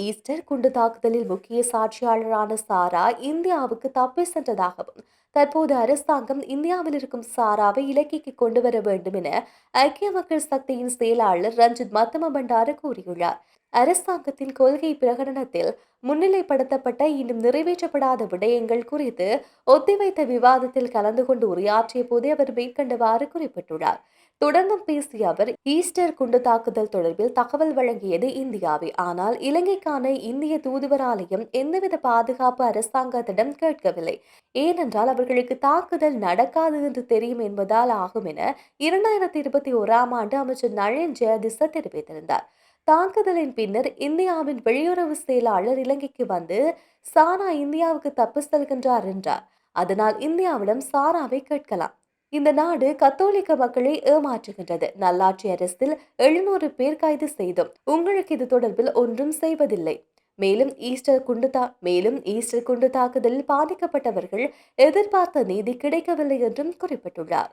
Easter குண்டு தாக்குதலில் முக்கிய சாட்சியாளரான சாரா இந்தியாவுக்கு தப்பி சென்றதாகவும் தற்போது அரசாங்கம் இந்தியாவில் இருக்கும் சாராவை இலக்கிக்கு கொண்டு வர வேண்டும் என ஐக்கிய மக்கள் சக்தியின் செயலாளர் ரஞ்சித் மத்தம பண்டார கூறியுள்ளார். அரசாங்கத்தின் கொள்கை பிரகடனத்தில் முன்னிலைப்படுத்தப்பட்ட இன்னும் நிறைவேற்றப்படாத விடயங்கள் குறித்து ஒத்திவைத்த விவாதத்தில் கலந்து கொண்டு உரையாற்றிய போதே அவர் மேற்கண்டவாறு குறிப்பிட்டுள்ளார். தொடர்ந்தும் பேசிய அவர் ஈஸ்டர் குண்டு தாக்குதல் தொடர்பில் தகவல் வழங்கியது இந்தியாவே. ஆனால் இலங்கைக்கான இந்திய தூதுவராலயம் எந்தவித பாதுகாப்பு அரசாங்கத்திடம் கேட்கவில்லை. ஏனென்றால் அவர்களுக்கு தாக்குதல் நடக்காது என்று தெரியும் என்பதால் ஆகும் என இரண்டாயிரத்தி இருபத்தி ஓராம் ஆண்டு அமைச்சர் நளின் ஜெயதிச தெரிவித்திருந்தார். தாக்குதலின் பின்னர் இந்தியாவின் வெளியுறவு செயலாளர் இலங்கைக்கு வந்து சாரா இந்தியாவுக்கு தப்பு செல்கின்றார் என்றார். அதனால் இந்தியாவிடம் சாராவை கேட்கலாம். இந்த நாடு கத்தோலிக்க மக்களை ஏமாற்றுகின்றது. நல்லாட்சி அரசில் எழுநூறு பேர் கைது செய்தும் உங்களுக்கு இது தொடர்பில் ஒன்றும் செய்வதில்லை. மேலும் ஈஸ்டர் குண்டு தா மேலும் ஈஸ்டர் குண்டு தாக்குதலில் பாதிக்கப்பட்டவர்கள் எதிர்பார்த்த நீதி கிடைக்கவில்லை என்றும் குறிப்பிட்டுள்ளார்.